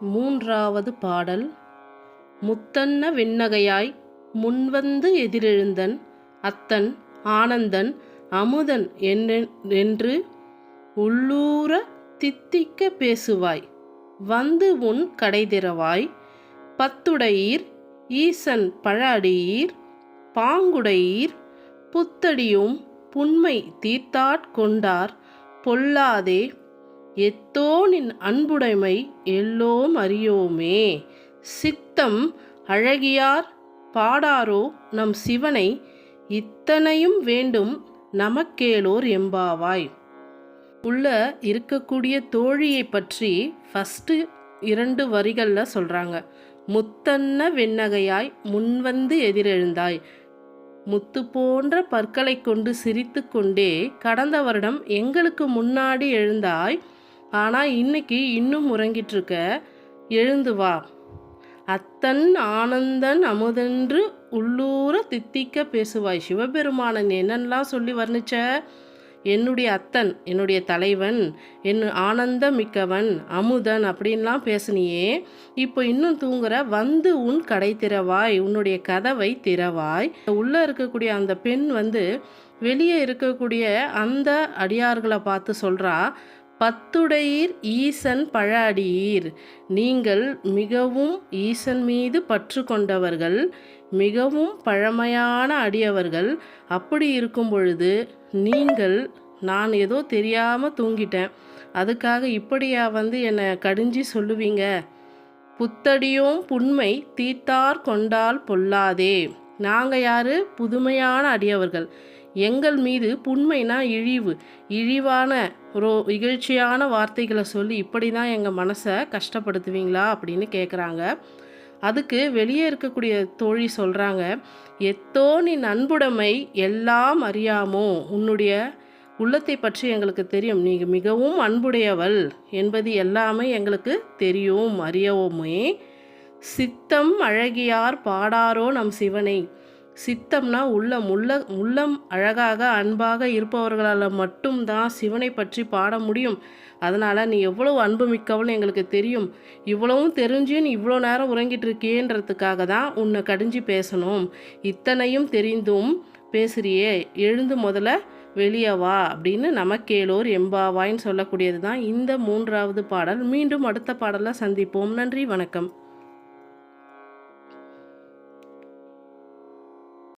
மூன்றாவது பாடல். முத்தன்ன வெண்ணகையாய் முன்வந்து எதிரெழுந்தன் அத்தன் ஆனந்தன் அமுதன் என்னென்- என்று உள்ளூர தித்திக்க பேசுவாய். வந்து உன் கடைதிறவாய் பத்துடையீர் ஈசன் பழஅடியீர் பாங்குடையீர் புத்தடியும் புன்மை தீர்த்தாட் கொண்டார் பொல்லாதே எத்தோ நின் அன்புடைமை எல்லோம் அறியோமே. சித்தம் அழகியார் பாடாரோ நம் சிவனை இத்தனையும் வேண்டும் நமக்கேலோர் எம்பாவாய். உள்ள இருக்கக்கூடிய தோழியை பற்றி ஃபஸ்ட்டு இரண்டு வரிகளில் சொல்கிறாங்க முத்தன்ன வெண்ணகையாய் முன்வந்து எதிரெழுந்தாய். முத்து போன்ற பற்களை கொண்டு சிரித்து கொண்டே கடந்த வருடம் எங்களுக்கு முன்னாடி எழுந்தாய். ஆனால் இன்னைக்கு இன்னும் உறங்கிட்டுருக்க எழுந்து வா. அத்தன் ஆனந்தன் அமுதென்று உள்ளூர தித்திக்க பேசுவாய் சிவபெருமானன் என்னென்னலாம் சொல்லி வர்ணிச்ச? என்னுடைய அத்தன் என்னுடைய தலைவன் என் ஆனந்த மிக்கவன் அமுதன் அப்படின்லாம் பேசினியே. இப்போ இன்னும் தூங்குற வந்து உன் கடை திறவாய் உன்னுடைய கதவை திறவாய். உள்ளே இருக்கக்கூடிய அந்த பெண் வந்து வெளியே இருக்கக்கூடிய அந்த அடியார்களை பார்த்து சொல்கிறா பத்துடையீர் ஈசன் பழ அடியீர் நீங்கள் மிகவும் ஈசன் மீது பற்று கொண்டவர்கள் மிகவும் பழமையான அடியவர்கள். அப்படி இருக்கும் பொழுது நீங்கள் நான் ஏதோ தெரியாமல் தூங்கிட்டேன். அதுக்காக இப்படியா வந்து என்னை கடிஞ்சி சொல்லுவீங்க? புத்தடியோம் புண்மை தீர்த்தார் கொண்டால் பொல்லாதே. நாங்கள் யாரு? புதுமையான அடியவர்கள். எங்கள் மீது புண்மைனா இழிவு. இழிவான ரோ இகழ்ச்சியான வார்த்தைகளை சொல்லி இப்படி தான் எங்கள் மனசை கஷ்டப்படுத்துவீங்களா அப்படின்னு கேட்குறாங்க அதுக்கு வெளியே இருக்கக்கூடிய தோழி சொல்கிறாங்க எத்தோ நீ அன்புடைமை எல்லாம் அறியாமோ? உன்னுடைய உள்ளத்தை பற்றி எங்களுக்கு தெரியும். நீ மிகவும் அன்புடையவள். என்பது எல்லாமே எங்களுக்கு தெரியும். அறியவுமே சித்தம் அழகியார் பாடாரோ நம் சிவனை. சித்தம்னா உள்ளம். உள்ள உள்ளம் அழகாக அன்பாக இருப்பவர்களால் மட்டும்தான் சிவனை பற்றி பாட முடியும். அதனால் நீ எவ்வளவு அன்பு மிக்கவள் எங்களுக்கு தெரியும். இவ்வளவும் தெரிஞ்சு நீ இவ்வளோ நேரம் உறங்கிட்டு இருக்கியன்றதுக்காக தான் உன்னை கடிஞ்சு பேசணும். இத்தனையும் தெரிந்தும் பேசுறியே. எழுந்து முதல்ல வெளியே வா அப்படின்னு நமக்கேலோர் எம்பாவாய்ன்னு சொல்லக்கூடியது தான் இந்த மூன்றாவது பாடல். மீண்டும் அடுத்த பாடலில் சந்திப்போம். நன்றி வணக்கம்.